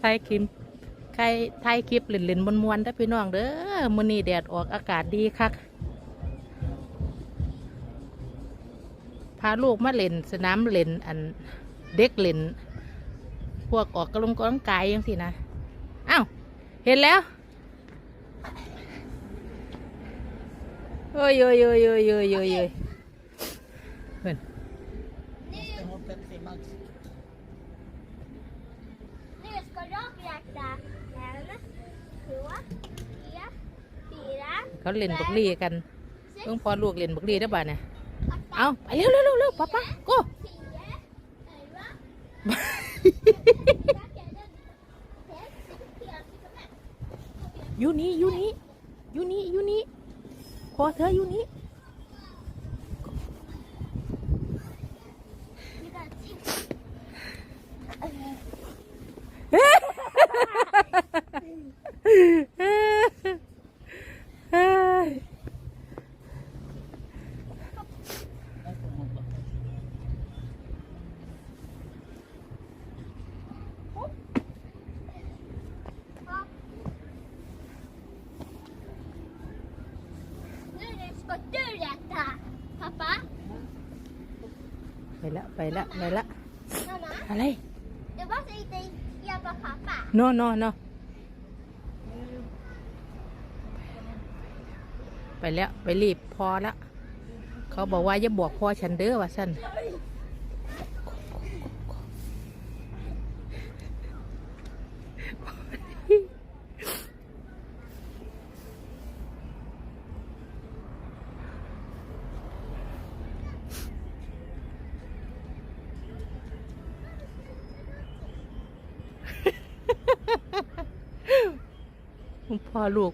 ไทยคลิปใครไทยคลิปเล่นๆมวนๆได้อพี่น้องเด้อมือนี้แดดออกอากาศดีคักพาลูกมาเล่นสนามเล่นอันเด็กเล่น พวกออกกำลังกำลังกายยังสินะ อ้าว เห็นแล้ว โอ้ยโอ้ยโอ้ยโอ้ยโอ้ยโอ้ยโอ้ยเพิ่น har Pepsi Max. Nu ska jag räkna en, två, tre, fyra, เขาเล่นบักลี่กันเพิ่งพอลูกเล่นบักลี่ได้อบ่าเนี่ย åtta, เอาไปเร็วเร็วเร็วเร็วป๊าป๊าโก้ tio, elva, sex, fyra, fem. อยู่นี่อยู่นี่อยู่นี่อยู่นี่ พอเธออยู่นี้ Vi kan se. เฮ้ย Här får man hoppa. Nu ska du räkna, pappa. ไป ละไปละไปละ Mamma, อะไร du måste inte hjälpa pappa. โนโนโนไปแล้วไปรีบพอละ เขาบอกว่าอย่าบอกพ่อฉันเด้อว่าสั่น พ่อลูก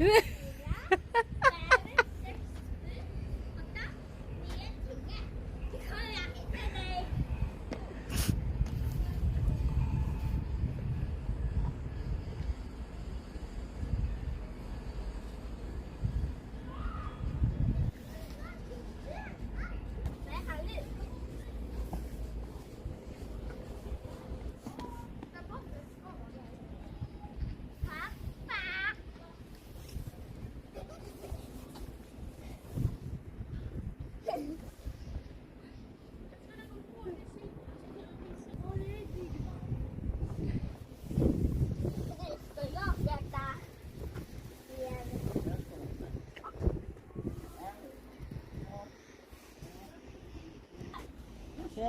Nu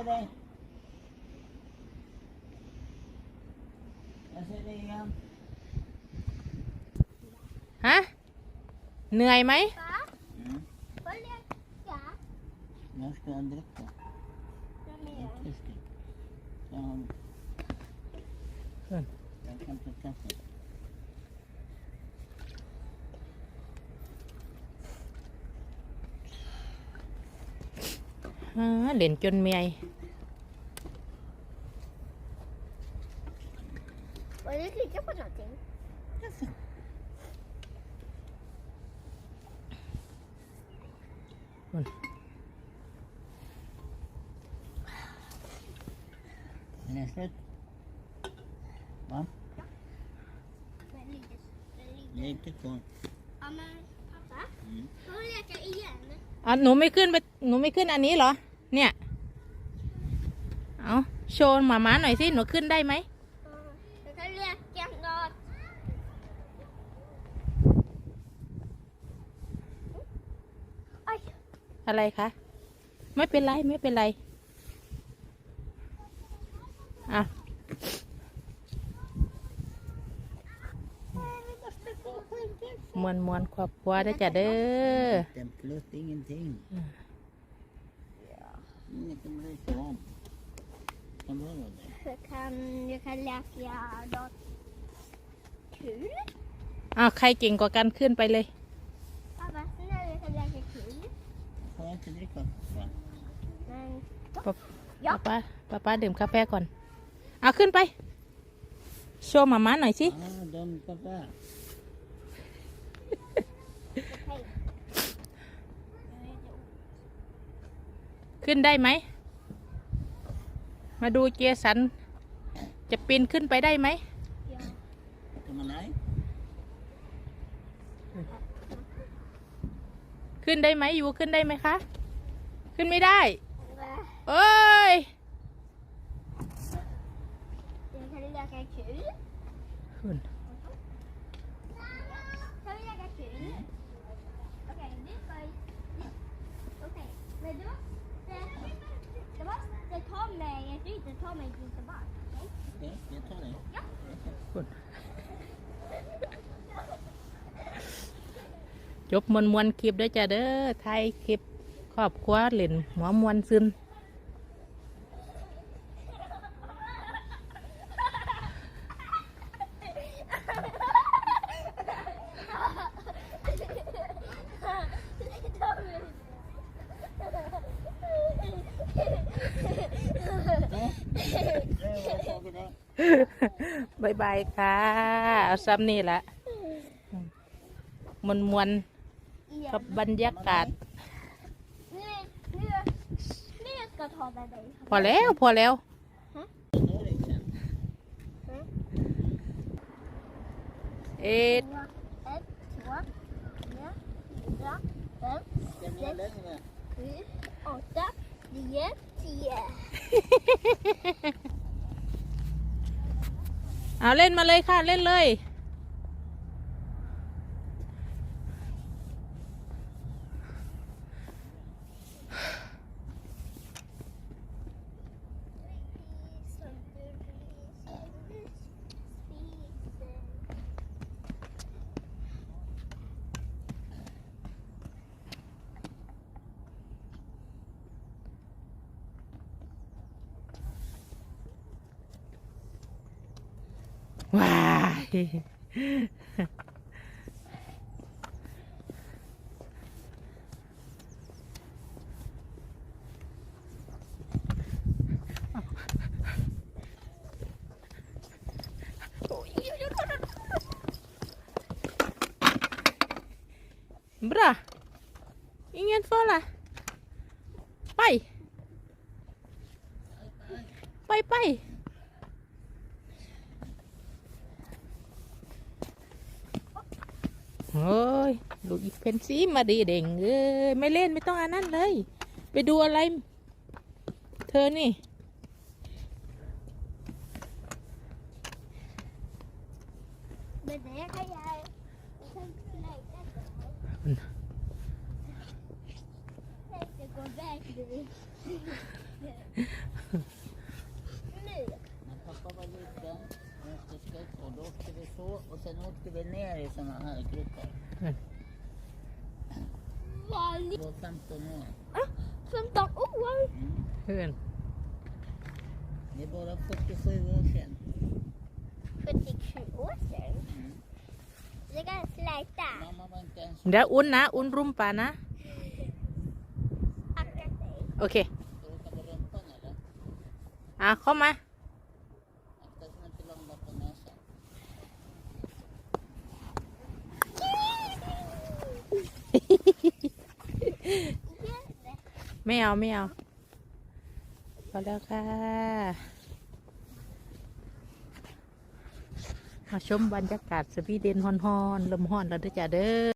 Jag ser dig. Jag ser dig igen. ฮะเหนื่อยไหม pappa. Mm. Får jag räkna? Jag ska dricka. Den Jag är är- törstig. Jag, har... Mm. jag kan ta kaffe. อ่าเล่นจนเมียย Får du klicka på någonting? Är det slut? Va? Den ligger... Den Det är ligger... inte kvar. Ja, men pappa. Mm. Får vi leka igen? อะหนูไม่ขึ้นไปหนูไม่ขึ้นอันนี้เหรอ เนี่ย เอาโชว์หมาม้าหน่อยสิ หนูขึ้นได้ไหม Ja, Jag kan leka något. Oj! อะไรคะ ไม่เป็นไรไม่เป็นไรอะ Vi måste gå på en till. มวนมวนครอบครัวได้อจ้ะเด้อ Den plus ingenting. Ja. Inget att bry sig om. Kan du göra det? Jag kan, jag kan leka något kul. อ้าวใครเก่งกว่ากันขึ้นไปเลย Pappa, sen är det kan läka kul. Får jag inte dricka? Ja. Men ป๊า Ja. ป๊าป๊าป๊าดื่มกาแฟก่อน เอาขึ้นไป โชว์หมาม้าหน่อยสิ Ah, de pappa. okej. ขึ้นได้ไหม มาดูเจสัน จะปีนขึ้นไปได้ไหม Ja. Kan man nej? ขึ้นได้ไหมอยู่ขึ้นได้ไหมคะ ขึ้นไม่ได้ Nej, เอ้ย Jag kan läka kul. ขึ้น Kan vi läka kul? Okej, nu ska vi... Okej, men det måste... Det måste ta mig... Jag ska inte ta mig dit tillbaka. Okej? Okej, jag tar det. ขึ้น จบมวนมวนๆคลิปด้วยจ้ะเด้อไทยคลิปครอบครัวเล่นหัวมวนซึนบายบายค่ะ เอาซ้ำนี่ละมวนมวนๆ กับบรรยากาศ Nu, nu, nu ska jag ta med dig. พอแล้วพอแล้วเอ็ด Två, ett, två, tre, fyra, fem, Ska ni ha längre? sju, åtta, nio, tio. เอาเล่นมาเลยค่ะ เล่นเลย ว้ายบราอิ โอ้ยดูอีกเพนซีมาดีเด่งเอ้ยไม่เล่นไม่ต้องอันนั้นเลย ไปดูอะไร เธอนี่ Men det kan jag... jag kan lägga det. Mm. Det går iväg nu. Nu. När pappa var liten och åkte skateboard, då åkte vi så och sen åkte vi ner i såna här krokar. Vad Det var 15 år. 15 år. เพื่อน Det är bara 47 år sedan. 47 år sedan. Det kan släta. Mamma var inte ens เดี๋ยวอุ่นนะอุ่นรุมป่านะ Akta dig. โอเค råkade på rumpan eller? อะ เข้ามา Akta så den inte landar på näsan. ไม่เอาไม่เอาพอแล้วค่ะมาชมบรรยากาศสวีเดนฮอนฮอนลมฮอนแล้วด้อจ้าเด้อ